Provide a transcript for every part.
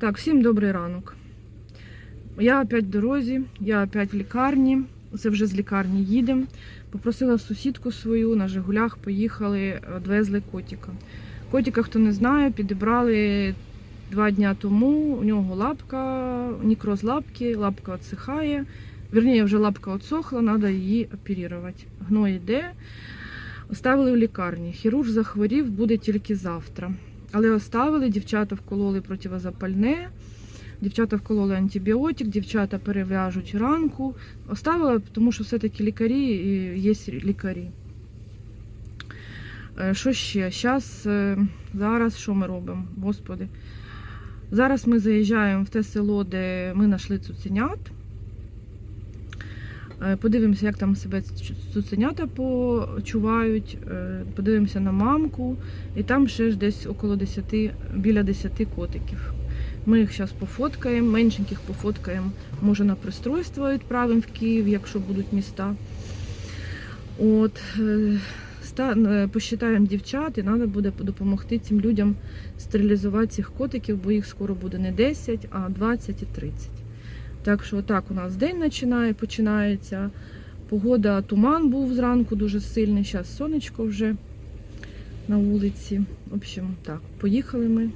Так, всім добрий ранок. Я опять в дорозі, я опять в лікарні. Це вже з лікарні їдемо. Попросила сусідку свою на Жигулях, поїхали, відвезли котика. Котика, хто не знає, підібрали два дні тому. У нього лапка, нікроз лапки, лапка відсихає. Вірніше, вже лапка відсохла, треба її оперувати. Гной йде. Оставили в лікарні. Хірург захворів, буде тільки завтра. Але оставили, дівчата вкололи противозапальне, дівчата вкололи антибіотик, дівчата перев'яжуть ранку. Оставила, тому що все-таки лікарі і є лікарі. Е, Що ще? Щас, е, зараз що ми робимо? Господи. Зараз ми заїжджаємо в те село, де ми знайшли цуценят. Е, Подивимося, як там себе цуценята почувають. Е, Подивимося на мамку. І там ще ж десь около 10, біля 10 котиків. Ми їх зараз пофоткаємо, меншеньких пофоткаємо, може на пристройство відправимо в Київ, якщо будуть міста. От, е, посчитаємо дівчат, і треба буде допомогти цим людям стерилізувати цих котиків, бо їх скоро буде не 10, а 20 і 30. Так що так у нас день починає, починається. Погода, туман був зранку дуже сильний. Зараз сонечко вже на вулиці. В общем, так, поїхали ми.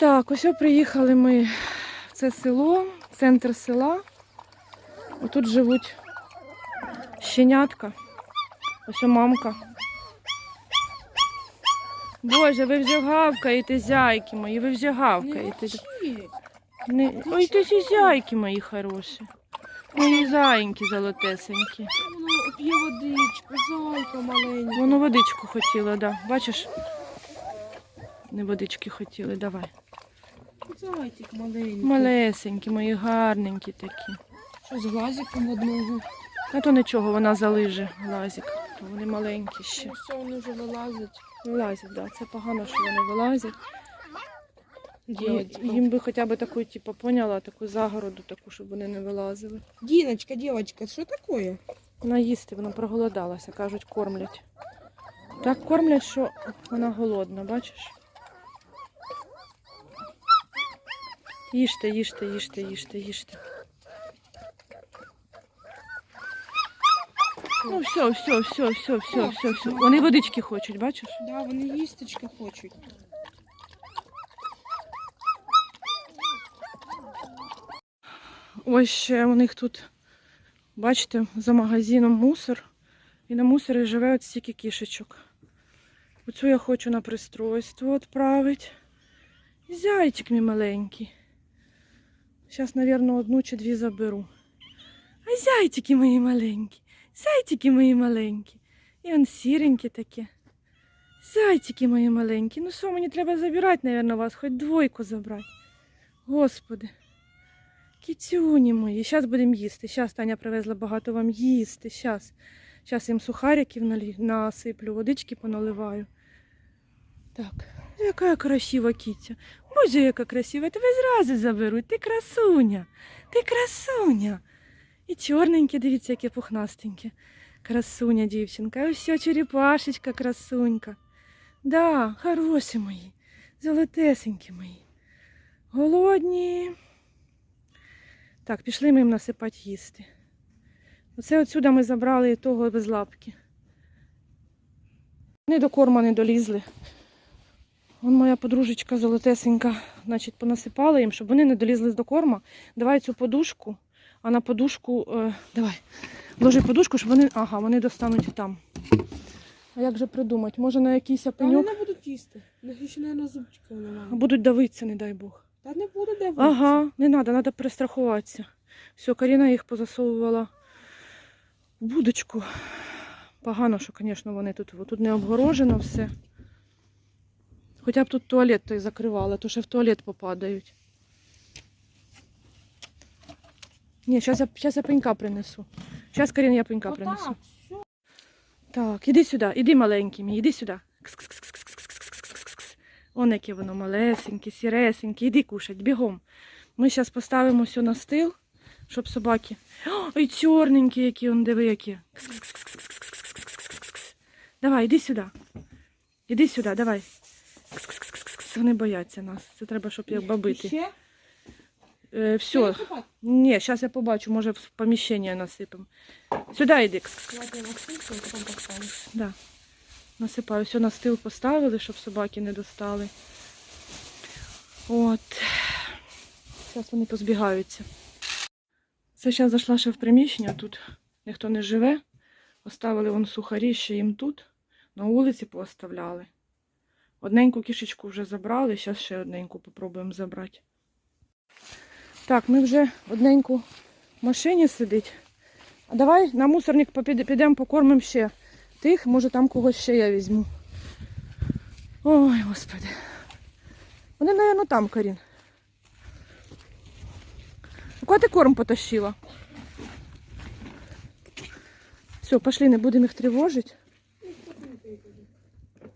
Так, ось приїхали ми в це село, центр села. Отут живуть щенятка. Ось мамка. Боже, ви вже гавкаєте, зяйки мої, ви вже гавкаєте. Не... Ой, ти ці зяйки мої хороші. Мої зайки золотесенькі. Воно п'є водичку, зайка маленька. Воно водичку хотіло, да. Бачиш? Не водички хотіли, давай. Зайчик маленький. Малесенькі, мої гарненькі такі. Що з глазиком одного? А то нічого, вона залиже глазик. Вони маленькі ще. Все, вони вже вилазять. Вилазять, да. Це погано, що вони вилазять. І, Дівочка. їм би хоча б таку, типу, поняла, таку загороду, таку, щоб вони не вилазили. Діночка, дівчинка, що таке? Вона їсти, вона проголодалася, кажуть, кормлять. Так кормлять, що вона голодна, бачиш? Їжте, їжте, їжте, їжте, їжте. Ну все, все, все, все, все, все, все. Вони водички хочуть, бачиш? Да, вони їсточки хочуть. Ось ще у них тут, бачите, за магазином мусор. І на мусорі живе от стільки кішечок. Оцю я хочу на пристройство відправити. І Зайчик мій маленький. Зараз, мабуть, одну чи дві заберу. А зайчики мої маленькі. Зайчики мої маленькі. І он сіренькі такі. Зайчики мої маленькі. Ну що, мені треба забирати, мабуть, вас, хоч двойку забрати. Господи. Кітюні мої, зараз будемо їсти. Зараз Таня привезла багато вам їсти. Зараз. Зараз їм сухариків насиплю, водички поналиваю. Так, яка красива кітя. Боже, яка красива. Тебе зразу заберуть. Ти красуня. Ти красуня. І чорненьке, дивіться, яке пухнастеньке. Красуня дівчинка. Ось черепашечка, красунька. Да, хороші мої, золотесенькі мої. Голодні. Так, пішли ми їм насипати їсти. Оце отсюди ми забрали того без лапки. Вони до корма не долізли. Вон моя подружечка золотесенька, значить, понасипала їм, щоб вони не долізли до корма. Давай цю подушку, а на подушку, е, давай, ложи подушку, щоб вони. Ага, вони достануть там. А як же придумати? Може на якийсь опеньок вони не будуть їсти. На ще зубчика немає. будуть давитися, не дай Бог. Та не буде дивитися. Ага, не треба, треба перестрахуватися. Все, Каріна їх позасовувала в будочку. Погано, що, звісно, вони тут, тут не обгорожено все. Хоча б тут туалет той закривали, то ще в туалет попадають. Ні, зараз я, щас я пенька принесу. Зараз, Каріна, я пенька принесу. Так, все. Іди сюди, іди маленький мій, іди сюди. Он яке воно малесеньке, сіресеньке. Іди кушать, бігом. Ми зараз поставимо все на стил, щоб собаки. Ой, чорненькі які, он диви які. Давай, іди сюди. Іди сюди, давай. Вони бояться нас. Це треба, щоб їх бабити. Е, все. Ні, зараз я побачу, може в поміщення насипемо. Сюди йди. Да. Насипаю. Все на стил поставили, щоб собаки не достали. От. Зараз вони позбігаються. Це зараз зайшла ще в приміщення, тут ніхто не живе. Оставили вон сухарі ще їм тут. На вулиці пооставляли. Одненьку кішечку вже забрали, зараз ще одненьку попробуємо забрати. Так, ми вже одненьку в машині сидить. А давай на мусорник підемо покормимо ще тих, може там когось ще я візьму. Ой, господи. Вони, мабуть, там, Карін. Куди ти корм потащила? Все, пошли, не будемо їх тривожити.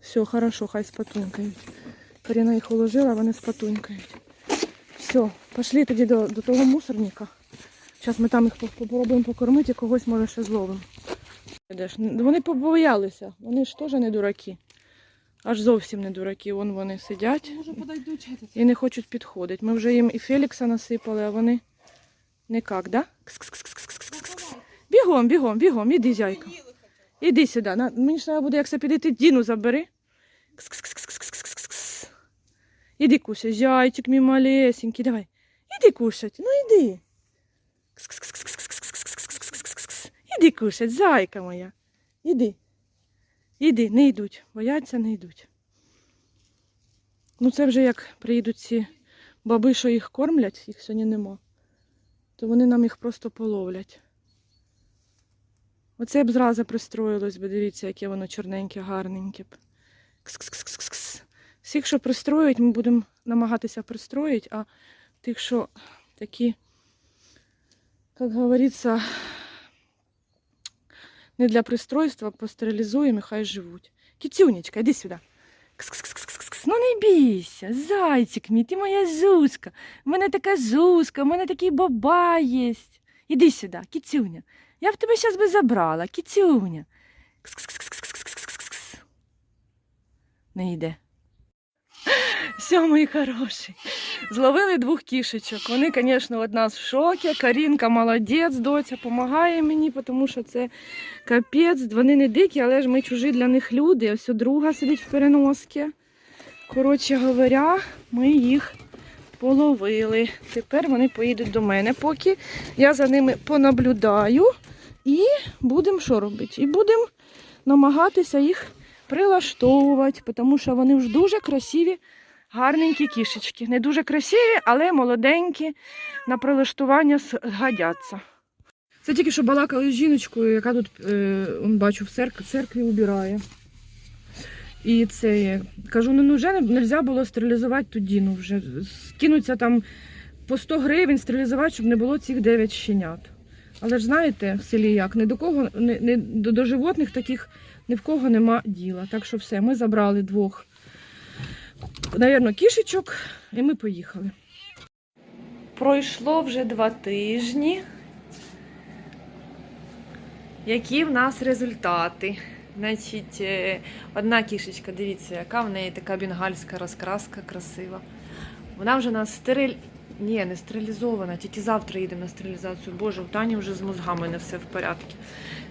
Все, хорошо, хай спатункають. Каріна їх уложила, вони спатункають. Все, пошли тоді до, до того мусорника. Зараз ми там їх по- попробуємо покормити і когось може ще зловимо. Вони побоялися, вони ж теж не дураки. Аж зовсім не дураки. Вон вони сидять і не хочуть підходити. Ми вже їм і Фелікса насипали, а вони никак, да? Бігом, бігом, бігом, іди, зяйка. Іди сюди. Мені ж треба буде, як це піди, ти Діну забери. Іди кушай, зайчик мій малесенький, давай. Іди кушать, ну іди. Іди кушать, зайка моя. Іди. Іди, не йдуть, бояться, не йдуть. Ну це вже як приїдуть ці баби, що їх кормлять, їх сьогодні нема, то вони нам їх просто половлять. Оце б зразу пристроїлось, бо дивіться, яке воно чорненьке, гарненьке. Кс-кс-кс-кс-кс. Всіх, що пристроїть, ми будемо намагатися пристроїти, а тих, що такі, як говориться, не для пристройства, постерилізуємо і хай живуть. Кітюнечка, іди сюди. Кс-кс-кс-кс-кс. Ну не бійся, зайчик мій, ти моя зузка. У мене така зузка, у мене такий баба є. Іди сюди, кіцюня. Я б тебе зараз би забрала, кіцюня. Кс-кс-кс-кс-кс-кс-кс-кс. Не йде. Все, мої хороші. Зловили двох кішечок. Вони, звісно, одна в шокі. Карінка молодець, доця допомагає мені, тому що це капець. Вони не дикі, але ж ми чужі для них люди. Ось друга сидить в переноски. Коротше говоря, ми їх половили. Тепер вони поїдуть до мене, поки я за ними понаблюдаю. І будемо що робити? І будемо намагатися їх прилаштовувати, тому що вони ж дуже красиві, гарненькі кішечки. Не дуже красиві, але молоденькі, на прилаштування згодяться. Це тільки що балакали з жіночкою, яка тут, е, бачу, в церкві, церкві убирає. І це кажу, ну вже не можна було стерилізувати ту Діну вже. Скинуться там по 100 гривень стерилізувати, щоб не було цих 9 щенят. Але ж знаєте, в селі як, не до кого, не, не, до, до животних таких ні в кого нема діла. Так що все, ми забрали двох, навірно, кішечок, і ми поїхали. Пройшло вже два тижні. Які в нас результати? Значить, е, одна кішечка, дивіться, яка в неї така бенгальська розкраска красива. Вона вже у нас стериль... Ні, не стерилізована, тільки завтра їдемо на стерилізацію. Боже, у Тані вже з мозгами не все в порядку.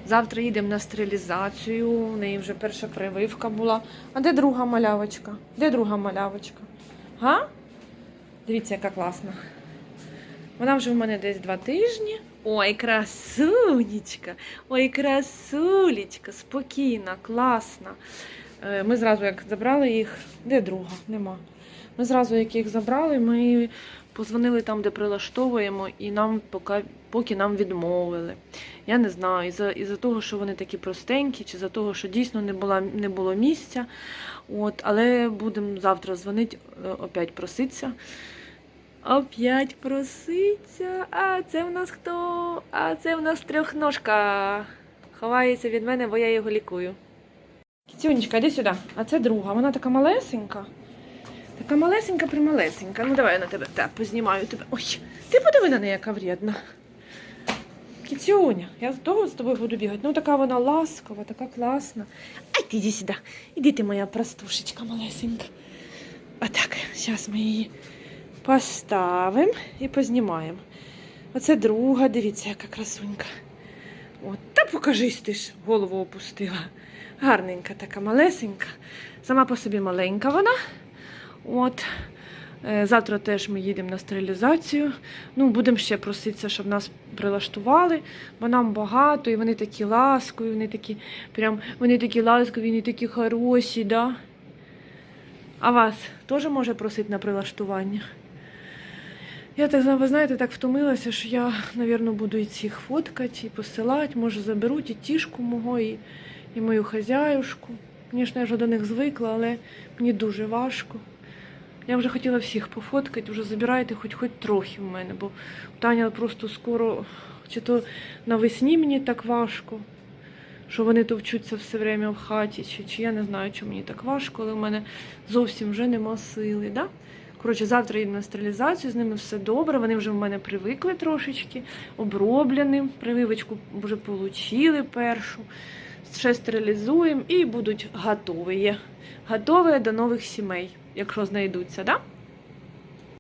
Завтра їдемо на стерилізацію, у неї вже перша прививка була. А де друга малявочка? Де друга малявочка? Га? Дивіться, яка класна. Вона вже в мене десь два тижні. Ой, красунечка, ой, красулечка, спокійна, класна. Е, Ми зразу як забрали їх. Де друга? Нема. Ми зразу, як їх забрали, ми позвонили там, де прилаштовуємо, і нам поки, поки нам відмовили. Я не знаю, із-за із того, що вони такі простенькі, чи за того, що дійсно не, була, не було місця. От, але будемо завтра дзвонити, е, опять проситися. Опять проситься. А це в нас хто? А це в нас трьохножка. Ховається від мене, бо я його лікую. Кітюнечка, іди сюди. А це друга. Вона така малесенька. Така малесенька, прималесенька. Ну давай я на тебе так познімаю тебе. Ой, ти подиви на неї, яка вредна. Кітюня, я того з тобою буду бігати. Ну така вона ласкова, така класна. Ай, ти іди сюди. Іди ти моя простушечка малесенька. Отак, зараз ми її поставимо і познімаємо. Оце друга, дивіться, яка красунька. От, та покажись ти ж, голову опустила. Гарненька така, малесенька. Сама по собі маленька вона. От. Е, Завтра теж ми їдемо на стерилізацію. Ну, будемо ще проситися, щоб нас прилаштували, бо нам багато, і вони такі ласкові, вони такі, прям, вони такі ласкові, вони такі хороші, да? А вас теж може просити на прилаштування? Я так ви знаєте, так втомилася, що я, напевно, буду і цих фоткати, і посилати. Може, заберуть і тішку мого, і, і мою хазяюшку. Звісно, я вже до них звикла, але мені дуже важко. Я вже хотіла всіх пофоткати, вже забирайте хоч хоч трохи в мене, бо Таня просто скоро, чи то навесні мені так важко, що вони товчуться все время в хаті, чи, чи я не знаю, чому мені так важко, але в мене зовсім вже нема сили. Да? Коротше, завтра їду на стерилізацію, з ними все добре. Вони вже в мене привикли трошечки, оброблені, прививочку вже отримали першу. Ще стерилізуємо і будуть готові. Готові до нових сімей, якщо знайдуться, да?